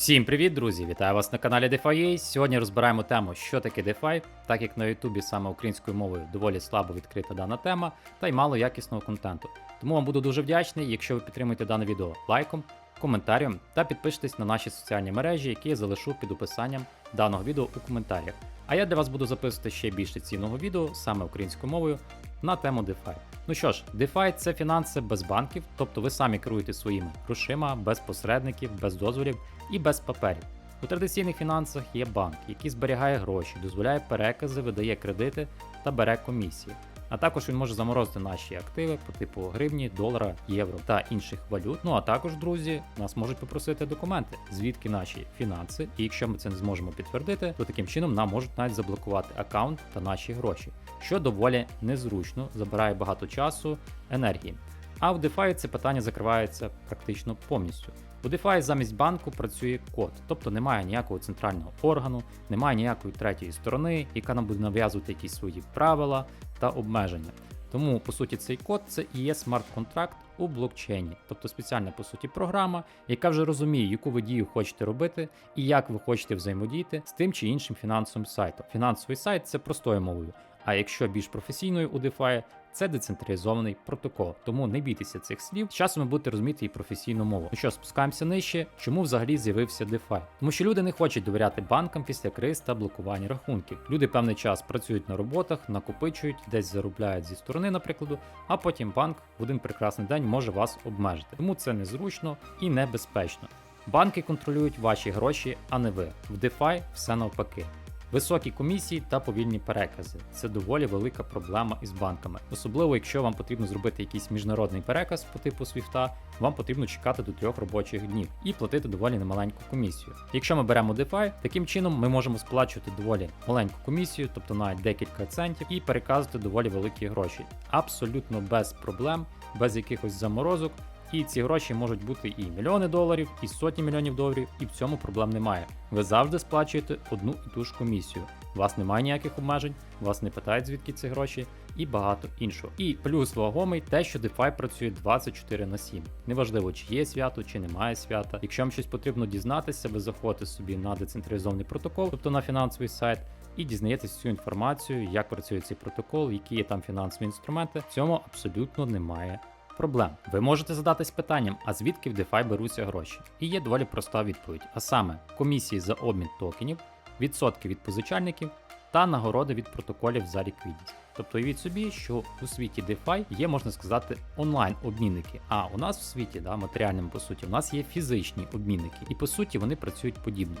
Всім привіт, друзі! Вітаю вас на каналі DeFi. Сьогодні розбираємо тему, що таке DeFi, так як на Ютубі саме українською мовою доволі слабо відкрита дана тема та й мало якісного контенту. Тому вам буду дуже вдячний, якщо ви підтримуєте дане відео лайком, коментарем та підпишитесь на наші соціальні мережі, які я залишу під описанням даного відео у коментарях. А я для вас буду записувати ще більше цінного відео саме українською мовою на тему DeFi. Ну що ж, DeFi – це фінанси без банків, тобто ви самі керуєте своїми грошима, без посередників, без дозволів і без паперів. У традиційних фінансах є банк, який зберігає гроші, дозволяє перекази, видає кредити та бере комісії. А також він може заморозити наші активи по типу гривні, долара, євро та інших валют. Ну а також, друзі, нас можуть попросити документи, звідки наші фінанси, і якщо ми це не зможемо підтвердити, то таким чином нам можуть навіть заблокувати аккаунт та наші гроші, що доволі незручно, забирає багато часу, енергії. А в DeFi це питання закривається практично повністю. У DeFi замість банку працює код, тобто немає ніякого центрального органу, немає ніякої третьої сторони, яка нам буде нав'язувати якісь свої правила та обмеження. Тому, по суті, цей код це і є смарт-контракт у блокчейні, тобто спеціальна по суті програма, яка вже розуміє, яку ви дію хочете робити і як ви хочете взаємодіяти з тим чи іншим фінансовим сайтом. Фінансовий сайт це простою мовою. А якщо більш професійною у DeFi, це децентралізований протокол. Тому не бійтеся цих слів. З часом ви будете розуміти і професійну мову. Ну що, спускаємося нижче. Чому взагалі з'явився DeFi? Тому що люди не хочуть довіряти банкам після криз та блокування рахунків. Люди певний час працюють на роботах, накопичують, десь заробляють зі сторони, наприклад, а потім банк в один прекрасний день може вас обмежити. Тому це незручно і небезпечно. Банки контролюють ваші гроші, а не ви. В DeFi все навпаки. Високі комісії та повільні перекази це доволі велика проблема із банками. Особливо, якщо вам потрібно зробити якийсь міжнародний переказ по типу Свіфта, вам потрібно чекати до трьох робочих днів і платити доволі немаленьку комісію. Якщо ми беремо DeFi, таким чином ми можемо сплачувати доволі маленьку комісію, тобто навіть декілька центів, і переказувати доволі великі гроші. Абсолютно без проблем, без якихось заморозок. І ці гроші можуть бути і мільйони доларів, і сотні мільйонів доларів, і в цьому проблем немає. Ви завжди сплачуєте одну і ту ж комісію. У вас немає ніяких обмежень, вас не питають звідки ці гроші, і багато іншого. І плюс вагомий те, що DeFi працює 24 на 7. Неважливо, чи є свято, чи немає свята. Якщо вам щось потрібно дізнатися, ви заходите собі на децентралізований протокол, тобто на фінансовий сайт. І дізнаєтесь цю інформацію, як працює цей протокол, які є там фінансові інструменти. В цьому абсолютно немає проблем. Ви можете задатись питанням, а звідки в DeFi беруться гроші? І є доволі проста відповідь: а саме комісії за обмін токенів, відсотки від позичальників та нагороди від протоколів за ліквідність. Тобто уявіть собі, що у світі DeFi є, можна сказати, онлайн-обмінники. А у нас в світі, да, матеріальному по суті, у нас є фізичні обмінники, і по суті вони працюють подібно.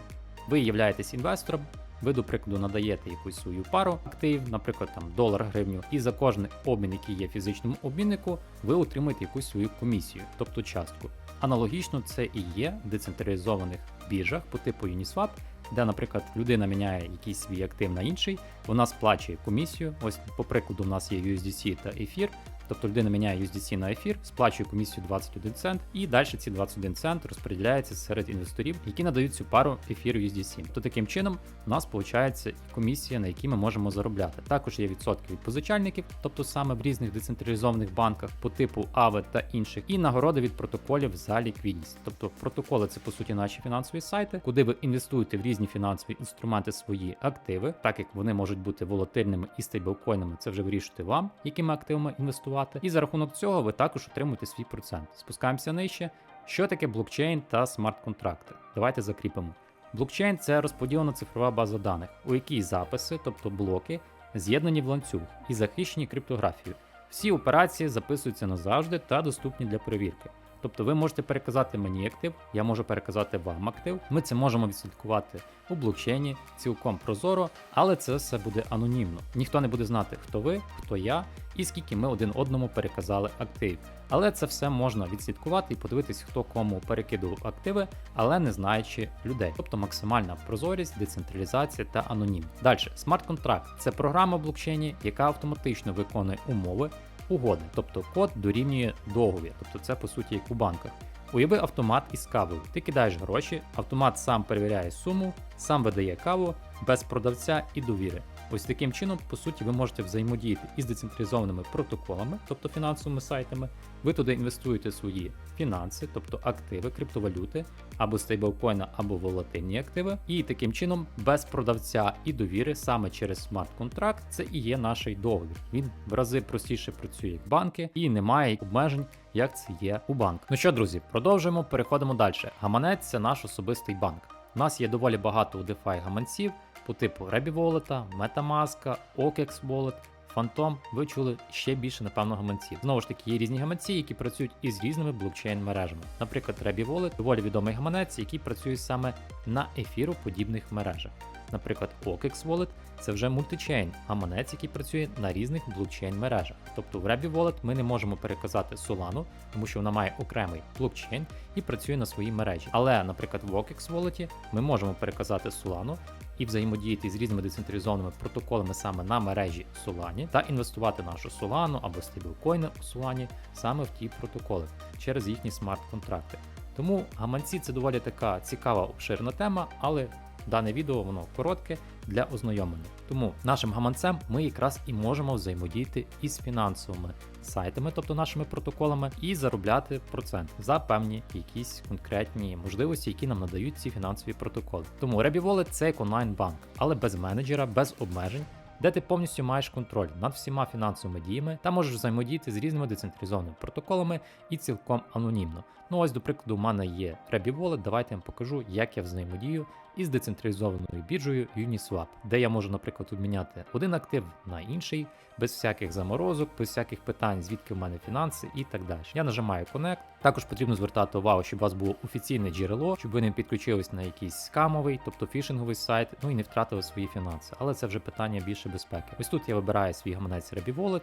Ви являєтесь інвестором, ви, до прикладу, надаєте якусь свою пару активів, наприклад, там долар гривню, і за кожний обмін, який є в фізичному обміннику, ви отримуєте якусь свою комісію, тобто частку. Аналогічно це і є в децентралізованих біржах по типу Uniswap, де, наприклад, людина міняє якийсь свій актив на інший, вона сплачує комісію. Ось, по прикладу, у нас є USDC та ефір. Тобто людина міняє USDC на ефір, сплачує комісію 21 цент, і далі ці 21 цент розподіляються серед інвесторів, які надають цю пару ефір USDC. То таким чином у нас виходить комісія, на якій ми можемо заробляти. Також є відсотки від позичальників, тобто саме в різних децентралізованих банках по типу AVE та інших, і нагороди від протоколів за ліквідність. Тобто протоколи це по суті наші фінансові сайти, куди ви інвестуєте в різні фінансові інструменти свої активи, так як вони можуть бути волатильними і стейблкоїнами, це вже вирішувати вам, якими активами інвестувати. І за рахунок цього ви також отримуєте свій процент. Спускаємося нижче. Що таке блокчейн та смарт-контракти? Давайте закріпимо. Блокчейн це розподілена цифрова база даних, у якій записи, тобто блоки, з'єднані в ланцюг і захищені криптографією. Всі операції записуються назавжди та доступні для перевірки. Тобто ви можете переказати мені актив, я можу переказати вам актив. Ми це можемо відслідкувати у блокчейні цілком прозоро, але це все буде анонімно. Ніхто не буде знати, хто ви, хто я і скільки ми один одному переказали активів. Але це все можна відслідкувати і подивитись, хто кому перекидував активи, але не знаючи людей. Тобто максимальна прозорість, децентралізація та анонім. Далі, смарт-контракт це програма блокчейні, яка автоматично виконує умови угоди, тобто код дорівнює договір, тобто це по суті як у банках. Уяви автомат із кавою. Ти кидаєш гроші, автомат сам перевіряє суму, сам видає каву без продавця і довіри. Ось таким чином, по суті, ви можете взаємодіяти із децентралізованими протоколами, тобто фінансовими сайтами. Ви туди інвестуєте свої фінанси, тобто активи, криптовалюти, або стейблкоїна, або волатильні активи. І таким чином, без продавця і довіри, саме через смарт-контракт, це і є наш договір. Він в рази простіше працює як банки і немає обмежень, як це є у банк. Ну що, друзі, продовжуємо, переходимо далі. Гаманець це наш особистий банк. У нас є доволі багато у DeFi гаманців по типу Rebі Wallet, MetaMask, OKEX Wallet, Phantom. Ви чули ще більше, напевно, гаманців. Знову ж таки, є різні гаманці, які працюють із різними блокчейн мережами. Наприклад, Wallet доволі відомий гаманець, який працює саме на ефіру подібних мережах. Наприклад, OKEX Wallet це вже мультичейн, гаманець, який працює на різних блокчейн мережах. Тобто в Rebі Wallet ми не можемо переказати Solana, тому що вона має окремий блокчейн і працює на своїй мережі. Але, наприклад, в OKEX Wallet ми можемо переказати Solana і взаємодіяти з різними децентралізованими протоколами саме на мережі Solana та інвестувати нашу Solana або стейблкоїни у Solana саме в ті протоколи через їхні смарт-контракти. Тому гаманці це доволі така цікава обширна тема, але Дане відео воно коротке для ознайомлення. Тому нашим гаманцем ми якраз і можемо взаємодіяти із фінансовими сайтами, тобто нашими протоколами, і заробляти процент за певні якісь конкретні можливості, які нам надають ці фінансові протоколи. Тому Rebі Wallet – це як онлайн-банк, але без менеджера, без обмежень. Де ти повністю маєш контроль над всіма фінансовими діями та можеш взаємодіяти з різними децентралізованими протоколами і цілком анонімно. Ну ось, до прикладу, у мене є Rebі Wallet, давайте я вам покажу, як я взаємодію із децентралізованою біржею Uniswap, де я можу, наприклад, обміняти один актив на інший, без всяких заморозок, без всяких питань, звідки в мене фінанси і так далі. Я нажимаю Connect. Також потрібно звертати увагу, щоб у вас було офіційне джерело, щоб ви не підключились на якийсь скамовий, тобто фішинговий сайт, ну і не втратили свої фінанси. Але це вже питання більше безпеки. Ось тут я вибираю свій гаманець Rebі Wallet,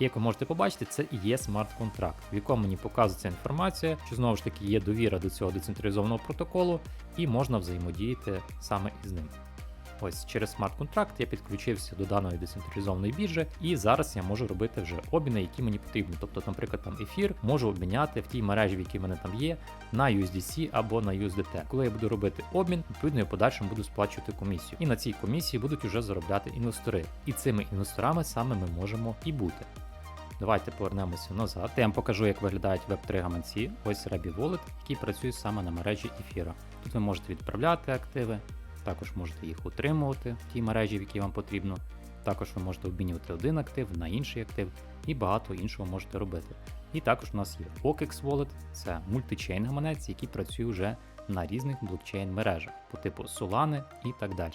як ви можете побачити, це і є смарт-контракт, в якому мені показується інформація, що знову ж таки є довіра до цього децентралізованого протоколу, і можна взаємодіяти саме із ним. Ось через смарт-контракт я підключився до даної децентралізованої біржі, і зараз я можу робити вже обміни, які мені потрібні. Тобто, наприклад, там ефір можу обміняти в тій мережі, в якій мене там є, на USDC або на USDT. Коли я буду робити обмін, відповідно я в подальшому буду сплачувати комісію. І на цій комісії будуть вже заробляти інвестори. І цими інвесторами саме ми можемо і бути. Давайте повернемося назад. Я вам покажу, як виглядають Web3 гаманці. Ось Rebі Wallet, який працює саме на мережі ефіра. Тут ви можете відправляти активи, також можете їх утримувати в тій мережі, в якій вам потрібно. Також ви можете обмінювати один актив на інший актив і багато іншого можете робити. І також у нас є OKEX Wallet, це мультичейн гаманець, який працює вже на різних блокчейн мережах по типу Solana і так далі.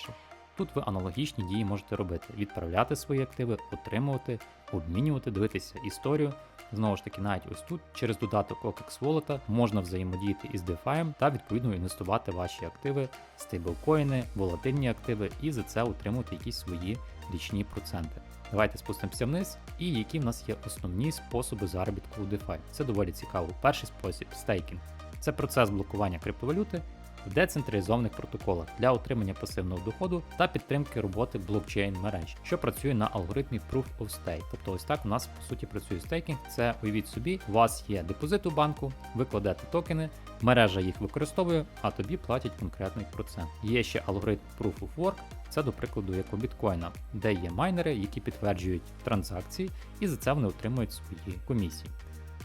Тут ви аналогічні дії можете робити: відправляти свої активи, отримувати, обмінювати, дивитися історію. Знову ж таки, навіть ось тут через додаток OKEX Wallet можна взаємодіяти із DeFi та відповідно інвестувати ваші активи, стейблкоїни, волатильні активи і за це отримувати якісь свої річні проценти. Давайте спустимося вниз, і які в нас є основні способи заробітку у DeFi. Це доволі цікаво. Перший спосіб стейкінг. Це процес блокування криптовалюти в децентралізованих протоколах для отримання пасивного доходу та підтримки роботи блокчейн мереж, що працює на алгоритмі Proof of Stake. Тобто, ось так у нас по суті працює стейкінг. Це уявіть собі, у вас є депозит у банку, ви кладете токени, мережа їх використовує, а тобі платять конкретний процент. Є ще алгоритм Proof of Work. Це, до прикладу, як у біткоїна, де є майнери, які підтверджують транзакції, і за це вони отримують свої комісії.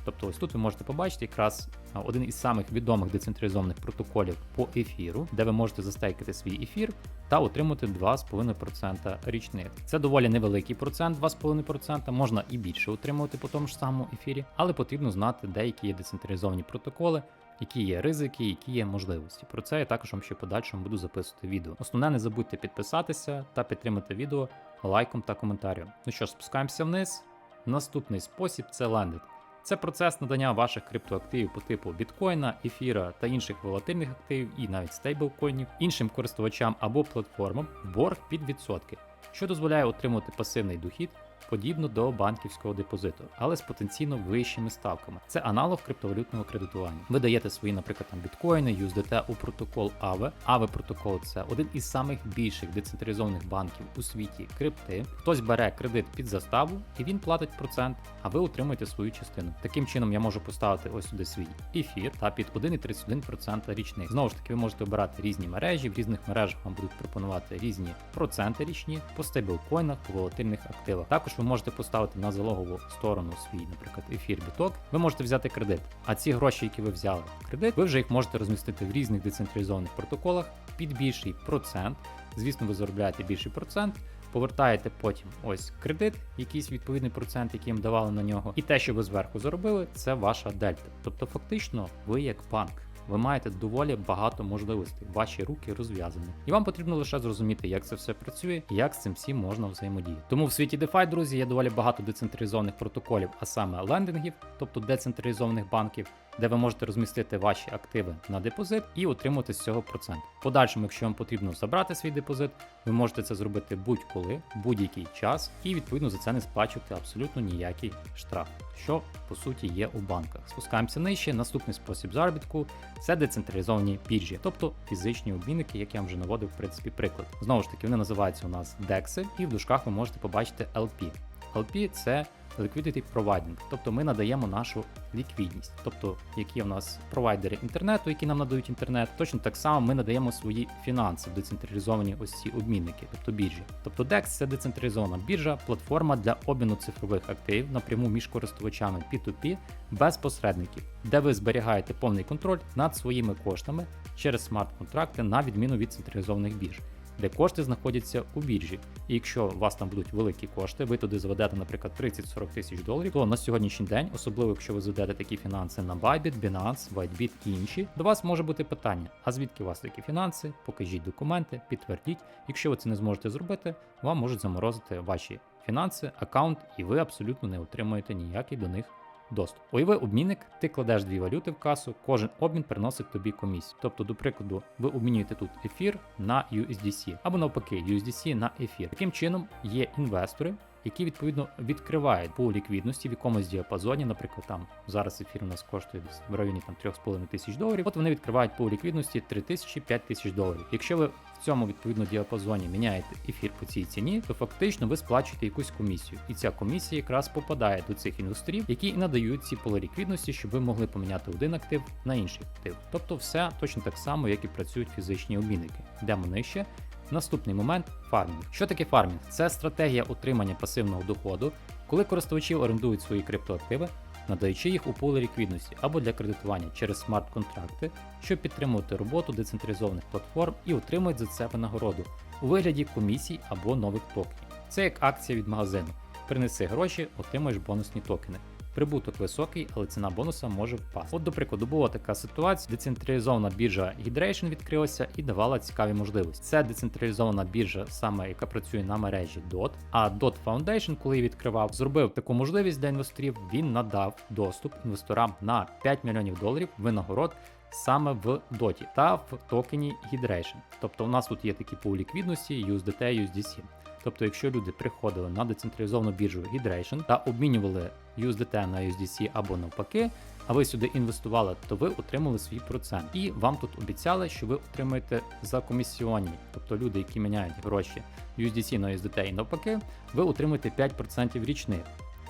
Тобто, ось тут ви можете побачити якраз один із самих відомих децентралізованих протоколів по ефіру, де ви можете застейкати свій ефір та отримати 2,5% річних. Це доволі невеликий процент, 2,5%, можна і більше отримувати по тому ж самому ефірі, але потрібно знати, деякі є децентралізовані протоколи. Які є ризики, які є можливості. Про це я також вам ще подальшому буду записувати відео. Основне, не забудьте підписатися та підтримати відео лайком та коментарем. Ну що спускаємося вниз. Наступний спосіб це лендит. Це процес надання ваших криптоактивів по типу біткоїна, ефіра та інших волатильних активів і навіть стейблкоїнів іншим користувачам або платформам в борг під відсотки, що дозволяє отримувати пасивний дохід подібно до банківського депозиту, але з потенційно вищими ставками. Це аналог криптовалютного кредитування. Ви даєте свої, наприклад, там біткоїни, USDT у протокол AVE. AVE протокол це один із самих більших децентралізованих банків у світі крипти. Хтось бере кредит під заставу і він платить процент, а ви отримуєте свою частину. Таким чином я можу поставити ось сюди свій ефір та під 1,31% річних. Знову ж таки, ви можете обирати різні мережі. В різних мережах вам будуть пропонувати різні проценти річні по стейблкоїнах, по волатильних активах. Також ви можете поставити на залогову сторону свій, наприклад, ефір біток. Ви можете взяти кредит. А ці гроші, які ви взяли в кредит, ви вже їх можете розмістити в різних децентралізованих протоколах під більший процент. Звісно, ви заробляєте більший процент. Повертаєте потім ось кредит, якийсь відповідний процент, який їм давали на нього, і те, що ви зверху заробили, це ваша дельта. Тобто, фактично, ви як банк. Ви маєте доволі багато можливостей, ваші руки розв'язані, і вам потрібно лише зрозуміти, як це все працює і як з цим всім можна взаємодіяти. Тому в світі DeFi, друзі, є доволі багато децентралізованих протоколів, а саме лендингів, тобто децентралізованих банків, де ви можете розмістити ваші активи на депозит і отримати з цього процент. Подальшому, якщо вам потрібно забрати свій депозит, ви можете це зробити будь-коли, будь-який час, і відповідно за це не сплачувати абсолютно ніякий штраф, що по суті є у банках. Спускаємося нижче. Наступний спосіб заробітку це децентралізовані біржі, тобто фізичні обмінники, як я вам вже наводив в принципі приклад. Знову ж таки, вони називаються у нас DEX, і в дужках ви можете побачити LP. LP – це Liquidity Providing, тобто ми надаємо нашу ліквідність, тобто які в нас провайдери інтернету, які нам надають інтернет, точно так само ми надаємо свої фінанси в децентралізовані ось ці обмінники, тобто біржі. Тобто DEX це децентралізована біржа, платформа для обміну цифрових активів напряму між користувачами P2P без посередників, де ви зберігаєте повний контроль над своїми коштами через смарт-контракти на відміну від централізованих бірж де кошти знаходяться у біржі. І якщо у вас там будуть великі кошти, ви туди заведете, наприклад, 30-40 тисяч доларів, то на сьогоднішній день, особливо якщо ви заведете такі фінанси на Bybit, Binance, WhiteBit і інші, до вас може бути питання: а звідки у вас такі фінанси? Покажіть документи, підтвердіть. Якщо ви це не зможете зробити, вам можуть заморозити ваші фінанси, аккаунт, і ви абсолютно не отримуєте ніякий до них доступ. Уяви обмінник, ти кладеш дві валюти в касу, кожен обмін приносить тобі комісію. Тобто, до прикладу, ви обмінюєте тут ефір на USDC, або навпаки, USDC на ефір. Таким чином є інвестори. Які відповідно відкривають по ліквідності в якомусь діапазоні, наприклад, там зараз ефір у нас коштує в районі там 3,5 тисяч доларів. От вони відкривають по ліквідності 3 тисячі 5 тисяч доларів. Якщо ви в цьому відповідно діапазоні міняєте ефір по цій ціні, то фактично ви сплачуєте якусь комісію, і ця комісія якраз попадає до цих інвесторів, які і надають ці поли ліквідності, щоб ви могли поміняти один актив на інший актив. Тобто, все точно так само, як і працюють фізичні обмінники. Йдемо нижче. Наступний момент фармінг. Що таке фармінг? Це стратегія отримання пасивного доходу, коли користувачі орендують свої криптоактиви, надаючи їх у поле ліквідності або для кредитування через смарт-контракти, щоб підтримувати роботу децентралізованих платформ і отримують за це винагороду у вигляді комісій або нових токенів. Це як акція від магазину. Принеси гроші, отримаєш бонусні токени. Прибуток високий, але ціна бонуса може впасти. От, до прикладу, була така ситуація: децентралізована біржа Hydration відкрилася і давала цікаві можливості. Це децентралізована біржа, саме яка працює на мережі DOT. А DOT Foundation, коли її відкривав, зробив таку можливість для інвесторів. Він надав доступ інвесторам на 5 мільйонів доларів винагород. Саме в доті та в токені Hydration. Тобто у нас тут є такі пул ліквідності USDT, USDC. Тобто, якщо люди приходили на децентралізовану біржу Hydration та обмінювали USDT на USDC або навпаки, а ви сюди інвестували, то ви отримали свій процент. І вам тут обіцяли, що ви отримаєте за комісіонні, тобто люди, які міняють гроші USDC на USDT і навпаки, ви отримуєте 5% річних.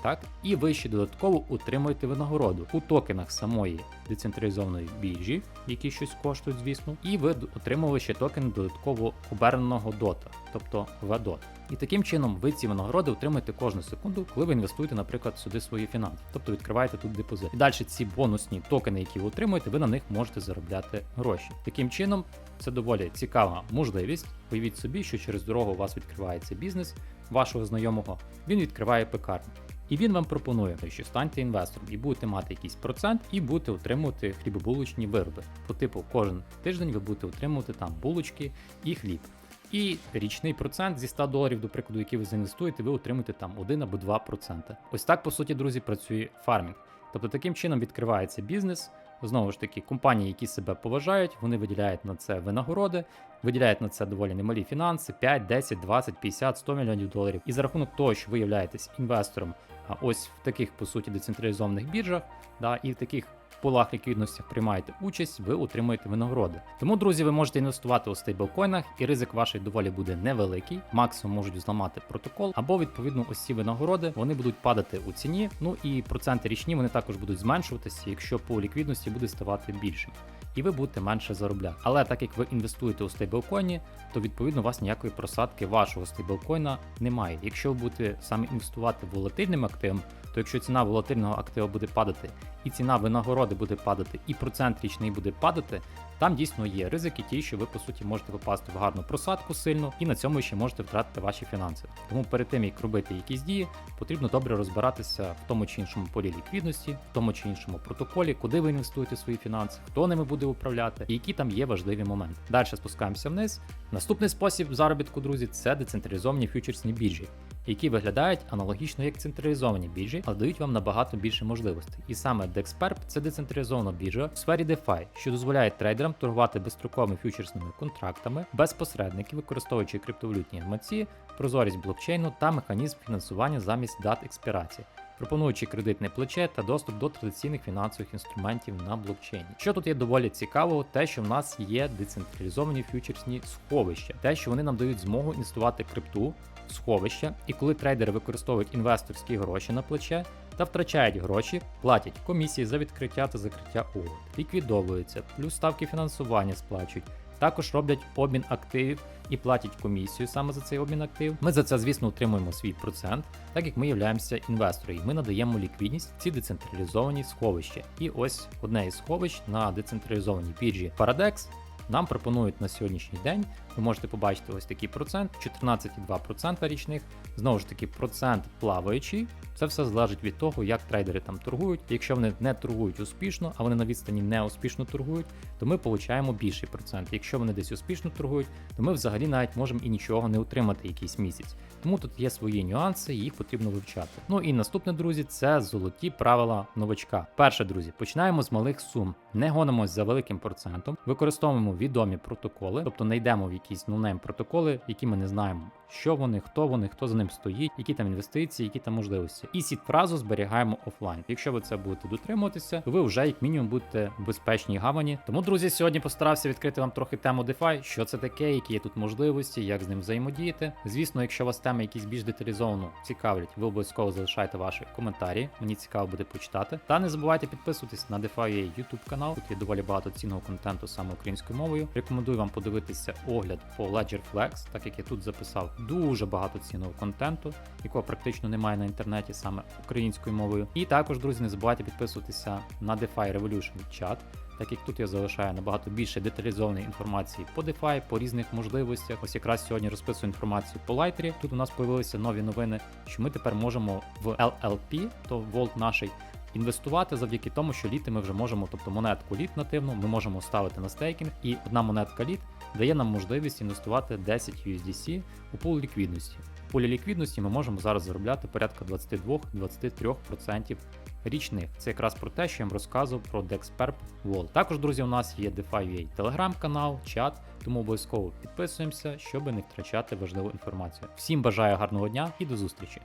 Так, і ви ще додатково отримуєте винагороду у токенах самої децентралізованої біржі, які щось коштують, звісно, і ви отримали ще токени додатково оберненого дота, тобто VDOT. І таким чином ви ці винагороди отримуєте кожну секунду, коли ви інвестуєте, наприклад, сюди свої фінанси, тобто відкриваєте тут депозит. І далі ці бонусні токени, які ви отримуєте, ви на них можете заробляти гроші. Таким чином, це доволі цікава можливість. Уявіть собі, що через дорогу у вас відкривається бізнес вашого знайомого, він відкриває пекарню. І він вам пропонує, що станьте інвестором і будете мати якийсь процент, і будете отримувати хлібобулочні вироби. По типу, кожен тиждень ви будете отримувати там булочки і хліб. І річний процент зі 100 доларів, до прикладу, які ви заінвестуєте, ви отримаєте там 1 або 2%. Ось так, по суті, друзі, працює фармінг. Тобто таким чином відкривається бізнес, Знову ж таки, компанії, які себе поважають, вони виділяють на це винагороди, виділяють на це доволі немалі фінанси 5, 10, 20, 50, 100 мільйонів доларів. І за рахунок того, що ви являєтесь інвестором ось в таких по суті децентралізованих біржах, да, і в таких полах ліквідностях приймаєте участь, ви отримуєте винагороди. Тому, друзі, ви можете інвестувати у стейблкоїнах, і ризик вашої доволі буде невеликий. Максимум можуть зламати протокол, або відповідно ось ці винагороди вони будуть падати у ціні. Ну і проценти річні вони також будуть зменшуватися, якщо по ліквідності буде ставати більшим. І ви будете менше заробляти. Але так як ви інвестуєте у стейблкоїні, то відповідно у вас ніякої просадки вашого стейблкоїна немає. Якщо ви будете саме інвестувати волатильним активом, то якщо ціна волатильного актива буде падати, і ціна винагороди буде падати, і процент річний буде падати, там дійсно є ризики, ті, що ви по суті можете попасти в гарну просадку сильно, і на цьому ще можете втратити ваші фінанси. Тому перед тим як робити якісь дії, потрібно добре розбиратися в тому чи іншому полі ліквідності, в тому чи іншому протоколі, куди ви інвестуєте свої фінанси, хто ними буде управляти, і які там є важливі моменти. Далі спускаємося вниз. Наступний спосіб заробітку, друзі, це децентралізовані фьючерсні біржі які виглядають аналогічно як централізовані біржі, але дають вам набагато більше можливостей. І саме DexPerp – це децентралізована біржа в сфері DeFi, що дозволяє трейдерам торгувати безстроковими фьючерсними контрактами без посередників, використовуючи криптовалютні інформації, прозорість блокчейну та механізм фінансування замість дат експірації. Пропонуючи кредитне плече та доступ до традиційних фінансових інструментів на блокчейні. Що тут є доволі цікавого, те, що в нас є децентралізовані фьючерсні сховища, те, що вони нам дають змогу інвестувати крипту сховища, і коли трейдери використовують інвесторські гроші на плече та втрачають гроші, платять комісії за відкриття та закриття угод, ліквідовуються, плюс ставки фінансування сплачують. Також роблять обмін активів і платять комісію саме за цей обмін активів. Ми за це, звісно, отримуємо свій процент, так як ми являємося інвестором, і ми надаємо ліквідність в ці децентралізовані сховища. І ось одне із сховищ на децентралізованій біржі Paradex нам пропонують на сьогоднішній день. Ви можете побачити ось такий процент, 14,2% річних. Знову ж таки, процент плаваючий. Це все залежить від того, як трейдери там торгують. Якщо вони не торгують успішно, а вони на відстані не успішно торгують, то ми получаємо більший процент. Якщо вони десь успішно торгують, то ми взагалі навіть можемо і нічого не отримати якийсь місяць. Тому тут є свої нюанси, їх потрібно вивчати. Ну і наступне, друзі, це золоті правила новачка. Перше, друзі, починаємо з малих сум, не гонимось за великим процентом, використовуємо відомі протоколи, тобто не йдемо в якісь ноунейм протоколи, які ми не знаємо, що вони, хто вони, хто за ним стоїть, які там інвестиції, які там можливості. І сід фразу зберігаємо офлайн. Якщо ви це будете дотримуватися, то ви вже як мінімум будете в безпечній гавані. Тому, друзі, сьогодні постарався відкрити вам трохи тему DeFi, що це таке, які є тут можливості, як з ним взаємодіяти. Звісно, якщо вас теми якісь більш деталізовано цікавлять, ви обов'язково залишайте ваші коментарі. Мені цікаво буде почитати. Та не забувайте підписуватись на DeFi YouTube канал. Тут є доволі багато цінного контенту саме українською мовою. Рекомендую вам подивитися огляд по Ledger Flex, так як я тут записав дуже багато цінного контенту, якого практично немає на інтернеті саме українською мовою. І також, друзі, не забувайте підписуватися на DeFi Revolution чат. Так як тут я залишаю набагато більше деталізованої інформації по DeFi, по різних можливостях. Ось якраз сьогодні розписую інформацію по Лайтері. Тут у нас появилися нові новини, що ми тепер можемо в LLP, то Волт наший, інвестувати завдяки тому, що літи ми вже можемо, тобто монетку літ нативну, ми можемо ставити на стейкінг, і одна монетка літ дає нам можливість інвестувати 10 USDC у пул ліквідності. У пулі ліквідності ми можемо зараз заробляти порядка 22-23% річних. Це якраз про те, що я вам розказував про DexPerp Wall. Також, друзі, у нас є DeFi телеграм-канал, чат, тому обов'язково підписуємося, щоб не втрачати важливу інформацію. Всім бажаю гарного дня і до зустрічі!